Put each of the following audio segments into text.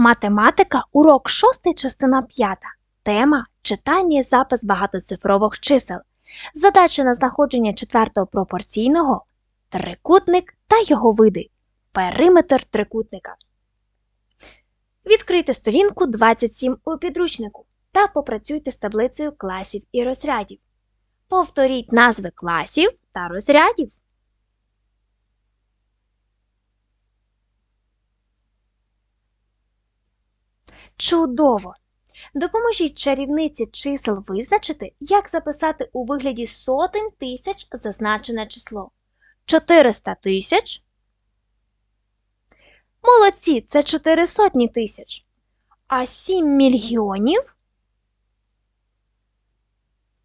Математика, урок 6, частина 5. Тема читання і запис багатоцифрових чисел. Задача на знаходження четвертого пропорційного, трикутник та його види. Периметр трикутника. Відкрийте сторінку 27 у підручнику та попрацюйте з таблицею класів і розрядів. Повторіть назви класів та розрядів. Чудово! Допоможіть чарівниці чисел визначити, як записати у вигляді сотень тисяч зазначене число. 400 тисяч. Молодці, це 4 сотні тисяч. А 7 мільйонів?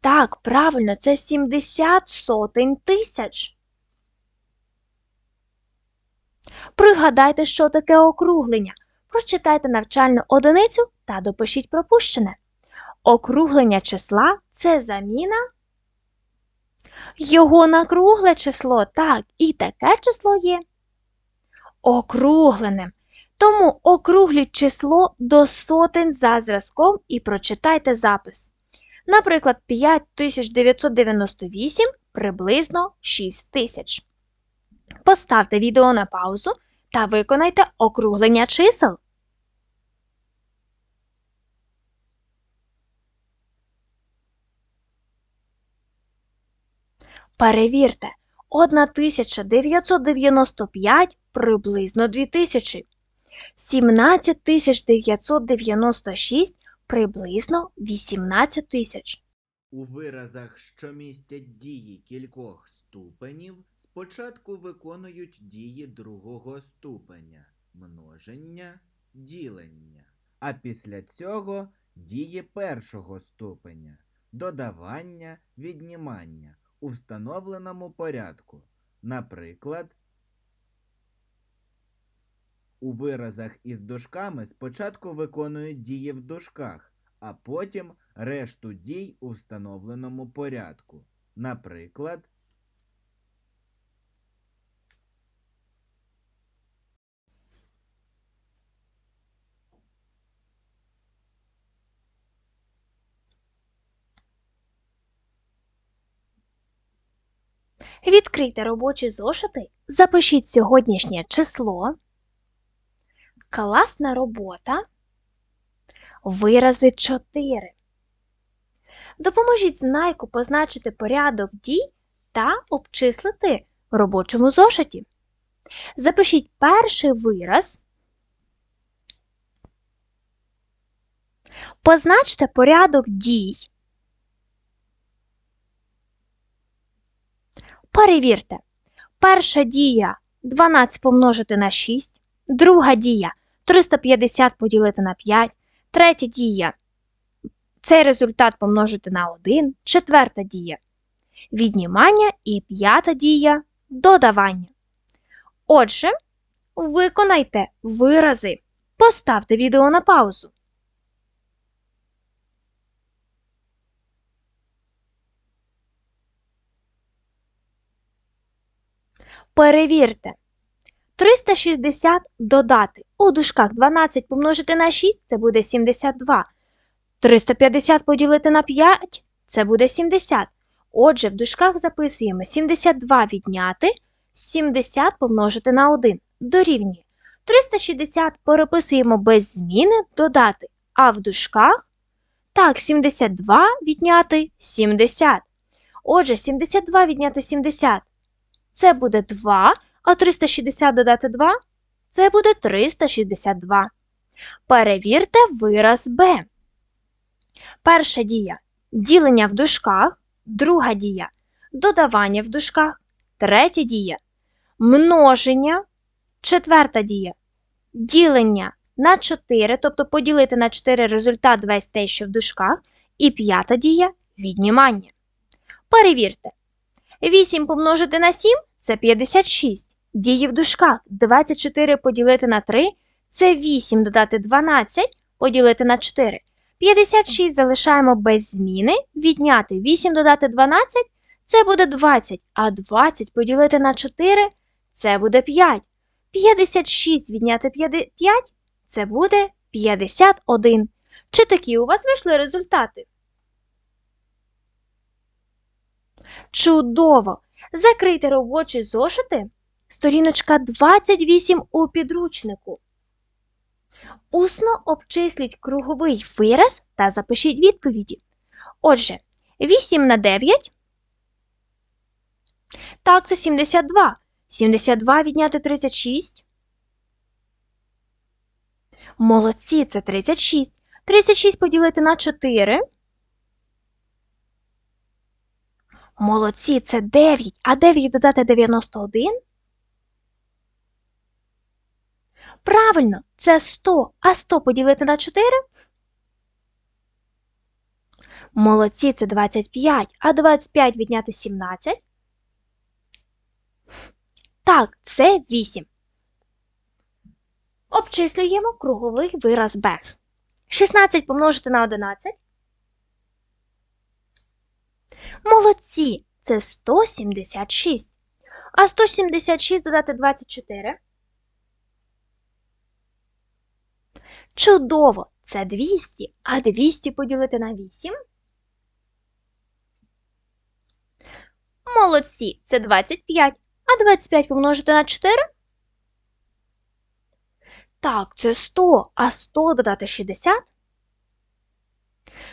Так, правильно, це 70 сотень тисяч. Пригадайте, що таке округлення. Прочитайте навчальну одиницю та допишіть пропущене. Округлення числа це заміна його на кругле число. Так, і таке число є округленим. Тому округліть число до сотень за зразком і прочитайте запис. Наприклад, 5998 приблизно 6000. Поставте відео на паузу та виконайте округлення чисел. Перевірте, 1995 приблизно 2000. 17996 приблизно 18 тисяч. У виразах, що містять дії кількох ступенів, спочатку виконують дії другого ступеня множення, ділення, а після цього дії першого ступеня додавання, віднімання у встановленому порядку. Наприклад, у виразах із дужками спочатку виконують дії в дужках, а потім решту дій у встановленому порядку. Наприклад, Відкрийте робочі зошити, запишіть сьогоднішнє число, класна робота, вирази 4. Допоможіть знайку позначити порядок дій та обчислити в робочому зошиті. Запишіть перший вираз. Позначте порядок дій. Перевірте. Перша дія 12 помножити на 6, друга дія 350 поділити на 5, третя дія цей результат помножити на 1, четверта дія віднімання і п'ята дія додавання. Отже, виконайте вирази. Поставте відео на паузу. Перевірте. 360 додати. У дужках 12 помножити на 6 це буде 72. 350 поділити на 5 це буде 70. Отже, в дужках записуємо 72 відняти, 70 помножити на 1 дорівнює. 360 переписуємо без зміни додати. А в дужках так, 72 відняти 70. Отже, 72 відняти 70 це буде 2, а 360 додати 2 це буде 362. Перевірте вираз Б. Перша дія ділення в дужках, друга дія додавання в дужках, третя дія множення, четверта дія ділення на 4, тобто поділити на 4 результат весь те, що в дужках, і п'ята дія віднімання. Перевірте. 8 помножити на 7 це 56. Дії в дужках 24 поділити на 3 це 8 додати 12 поділити на 4. 56 залишаємо без зміни. Відняти 8 додати 12 це буде 20, а 20 поділити на 4 це буде 5. 56 відняти 5 це буде 51. Чи такі у вас вийшли результати? Чудово! Закрийте робочі зошити. Сторіночка 28 у підручнику. Усно обчисліть круговий вираз та запишіть відповіді. Отже, 8 на 9. Так, це 72. 72 відняти 36. Молодці, це 36. 36 поділити на 4. Молодці, це 9. А 9 додати 91. Правильно, це 100. А 100 поділити на 4. Молодці, це 25. А 25 відняти 17. Так, це 8. Обчислюємо круговий вираз b. 16 помножити на 11. Молодці, це 176. А 176 додати 24. Чудово! Це 200, а 200 поділити на 8. Молодці, це 25. А 25 помножити на 4? Так, це 100, а 100 додати 60.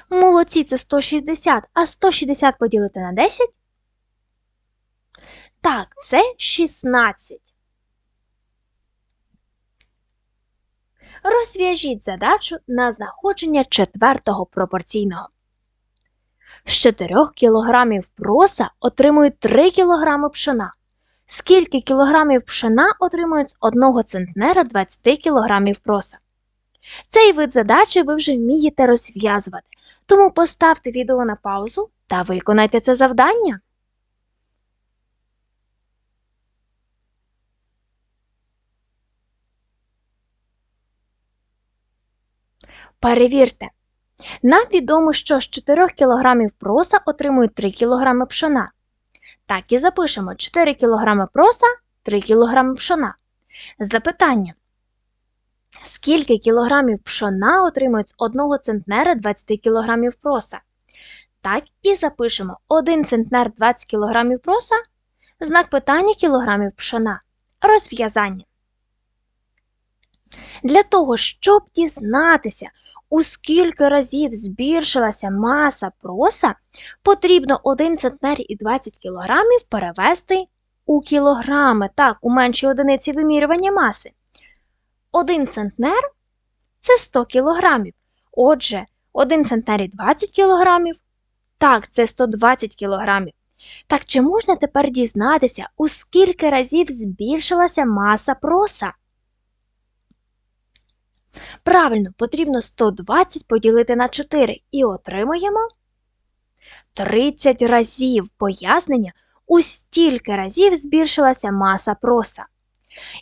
Молодці, це 160, а 160 поділити на 10. Так, це 16. Розв'яжіть задачу на знаходження четвертого пропорційного. З 4 кг проса отримують 3 кг пшена. Скільки кілограмів пшена отримують з 1 центнера 20 кг проса? Цей вид задачі ви вже вмієте розв'язувати, тому поставте відео на паузу та виконайте це завдання. Перевірте. Нам відомо, що з 4 кг проса отримують 3 кг пшона. Так і запишемо 4 кг проса, 3 кг пшона. Запитання. Скільки кілограмів пшона отримують з 1 центнера 20 кг проса? Так і запишемо 1 центнер 20 кг проса, знак питання кілограмів пшона. Розв'язання. Для того, щоб дізнатися, у скільки разів збільшилася маса проса, потрібно 1 центнер і 20 кілограмів перевести у кілограми, так, у менші одиниці вимірювання маси. 1 центнер це 100 кілограмів. Отже, 1 центнер і 20 кілограмів, так, це 120 кілограмів. Так чи можна тепер дізнатися, у скільки разів збільшилася маса проса? Правильно, потрібно 120 поділити на 4 і отримуємо 30 разів пояснення, у стільки разів збільшилася маса проса.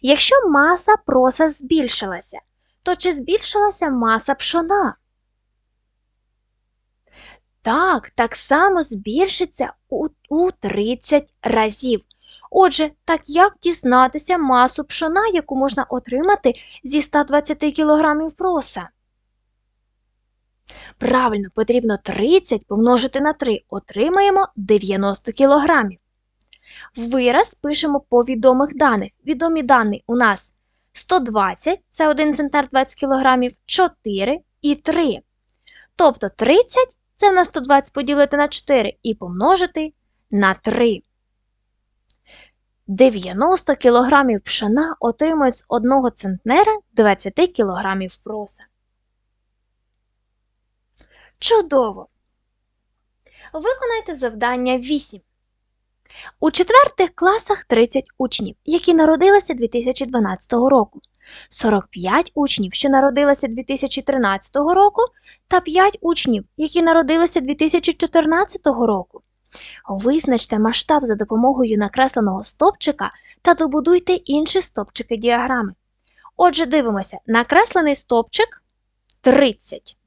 Якщо маса проса збільшилася, то чи збільшилася маса пшона? Так, так само збільшиться у, у 30 разів. Отже, так як дізнатися масу пшона, яку можна отримати зі 120 кг проса? Правильно, потрібно 30 помножити на 3. Отримаємо 90 кг. Вираз пишемо по відомих даних. Відомі дані у нас 120 це 1 центнер 20 кг, 4 і 3. Тобто 30 це в нас 120 поділити на 4 і помножити на 3. 90 кг пшена отримують з 1 центнера 20 кг проса. Чудово! Виконайте завдання 8. У четвертих класах 30 учнів, які народилися 2012 року, 45 учнів, що народилися 2013 року, та 5 учнів, які народилися 2014 року. Визначте масштаб за допомогою накресленого стопчика та добудуйте інші стопчики діаграми. Отже, дивимося, накреслений стопчик 30.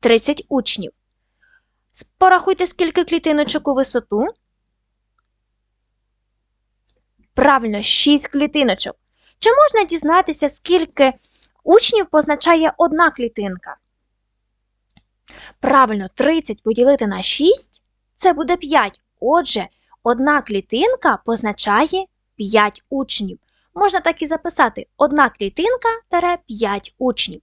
30 учнів. Порахуйте, скільки клітиночок у висоту. Правильно, 6 клітиночок. Чи можна дізнатися, скільки учнів позначає одна клітинка. Правильно, 30 поділити на 6 це буде 5. Отже, одна клітинка позначає 5 учнів. Можна так і записати: одна клітинка тере 5 учнів.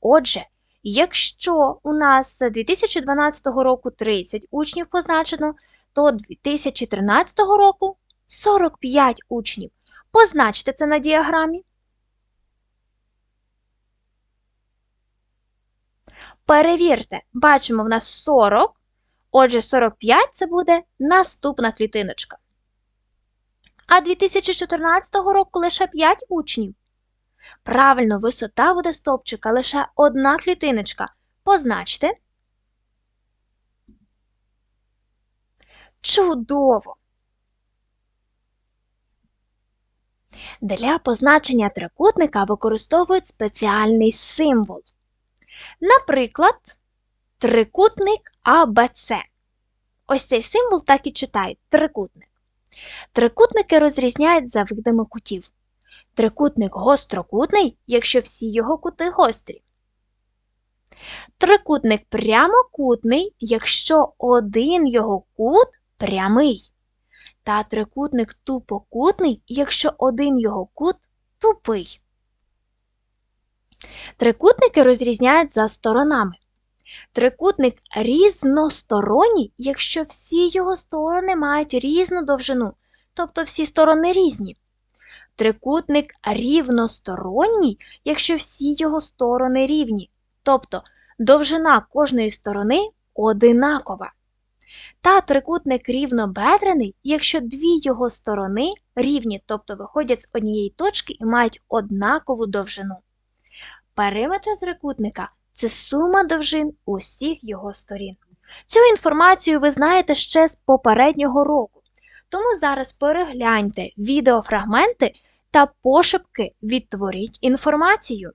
Отже, якщо у нас 2012 року 30 учнів позначено, то 2013 року 45 учнів. Позначте це на діаграмі. Перевірте, бачимо в нас 40, отже 45 це буде наступна клітиночка. А 2014 року лише 5 учнів. Правильно, висота буде стовпчика лише одна клітиночка. Позначте. Чудово! Для позначення трикутника використовують спеціальний символ. Наприклад, трикутник АБЦ. Ось цей символ так і читають трикутник. Трикутники розрізняють за видами кутів. Трикутник гострокутний, якщо всі його кути гострі. Трикутник прямокутний, якщо один його кут прямий. Та трикутник тупокутний, якщо один його кут тупий. Трикутники розрізняють за сторонами. Трикутник різносторонній, якщо всі його сторони мають різну довжину, тобто всі сторони різні. Трикутник рівносторонній, якщо всі його сторони рівні, тобто довжина кожної сторони одинакова. Та трикутник рівнобедрений, якщо дві його сторони рівні, тобто виходять з однієї точки і мають однакову довжину. Периметр трикутника це сума довжин усіх його сторін. Цю інформацію ви знаєте ще з попереднього року. Тому зараз перегляньте відеофрагменти та пошепки відтворіть інформацію.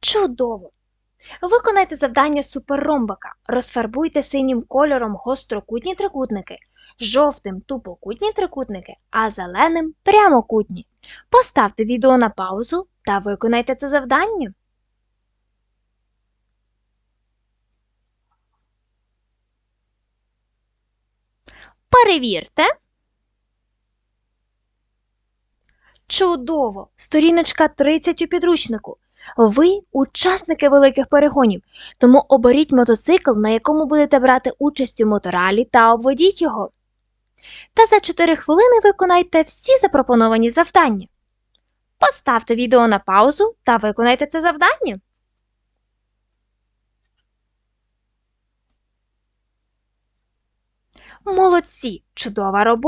Чудово! Виконайте завдання суперромбика. Розфарбуйте синім кольором гострокутні трикутники, жовтим тупокутні трикутники, а зеленим прямокутні. Поставте відео на паузу та виконайте це завдання. Перевірте. Чудово! Сторіночка 30 у підручнику. Ви учасники великих перегонів, тому оберіть мотоцикл, на якому будете брати участь у моторалі та обведіть його. Та за 4 хвилини виконайте всі запропоновані завдання. Поставте відео на паузу та виконайте це завдання. Молодці! Чудова робота!